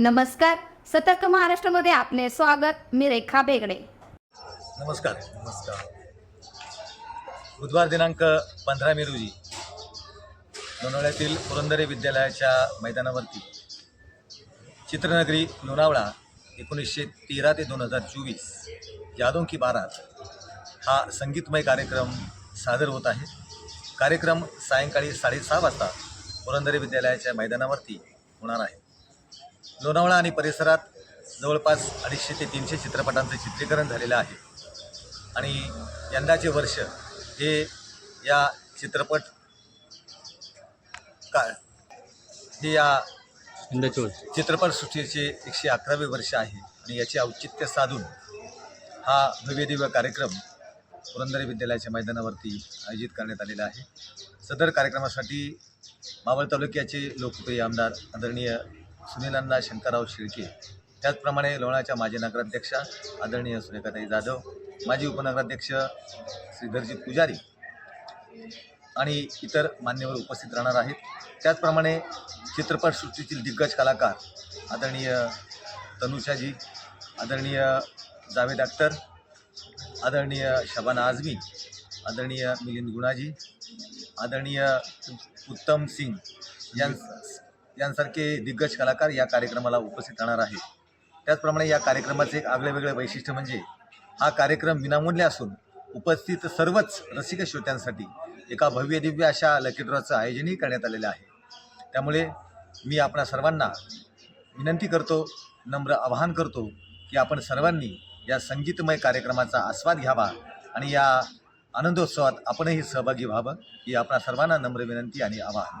नमस्कार. सतर्क महाराष्ट्रामध्ये आपले स्वागत. मी रेखा बेगडे. नमस्कार. नमस्कार. बुधवार दिनांक पंधरा मे रोजी लोणावळ्यातील पुरंदरे विद्यालयाच्या मैदानावरती चित्रनगरी लोणावळा एकोणीसशे तेरा ते दोन हजार चोवीस यादों की बारात हा संगीतमय कार्यक्रम सादर होत आहे. कार्यक्रम सायंकाळी साडेसहा वाजता पुरंदरे विद्यालयाच्या मैदानावरती होणार आहे. लोणावळा आणि परिसरात जवळपास अडीचशे ते तीनशे चित्रपटांचं चित्रीकरण झालेलं आहे. आणि यंदाचे वर्ष हे या चित्रपट का हे या चित्रपटसृष्टीचे एकशे अकरावे वर्ष आहे आणि याचे औचित्य साधून हा भव्यदिव्य कार्यक्रम पुरंदरे विद्यालयाच्या मैदानावरती आयोजित करण्यात आलेला आहे. सदर कार्यक्रमासाठी मावळ तालुक्याचे लोकप्रिय आमदार आदरणीय सुनीलांना शंकरराव शिर्के त्याचप्रमाणे लोणाच्या माजी नगराध्यक्षा आदरणीय सुरेखाताई जाधव माजी उपनगराध्यक्ष श्रीधरजी पुजारी आणि इतर मान्यवर उपस्थित राहणार आहेत. त्याचप्रमाणे चित्रपटसृष्टीतील दिग्गज कलाकार आदरणीय तनुषाजी आदरणीय जावेद अख्तर आदरणीय शबाना आझमी आदरणीय मिलिंद गुणाजी आदरणीय उत्तम सिंग यां यांसारखे दिग्गज कलाकार या कार्यक्रमाला उपस्थित राहणार आहेत. त्याचप्रमाणे या कार्यक्रमाचे एक आगळे वेगळे वैशिष्ट्य म्हणजे हा कार्यक्रम विनामूल्य असून उपस्थित सर्वच रसिक श्रोत्यांसाठी एका भव्य दिव्य अशा लकी ड्रॉचं आयोजनही करण्यात आलेलं आहे. त्यामुळे मी आपणा सर्वांना विनंती करतो नम्र आवाहन करतो की आपण सर्वांनी या संगीतमय कार्यक्रमाचा आस्वाद घ्यावा आणि या आनंदोत्सवात आपणही सहभागी व्हावं ही आपणा सर्वांना नम्र विनंती आणि आवाहन.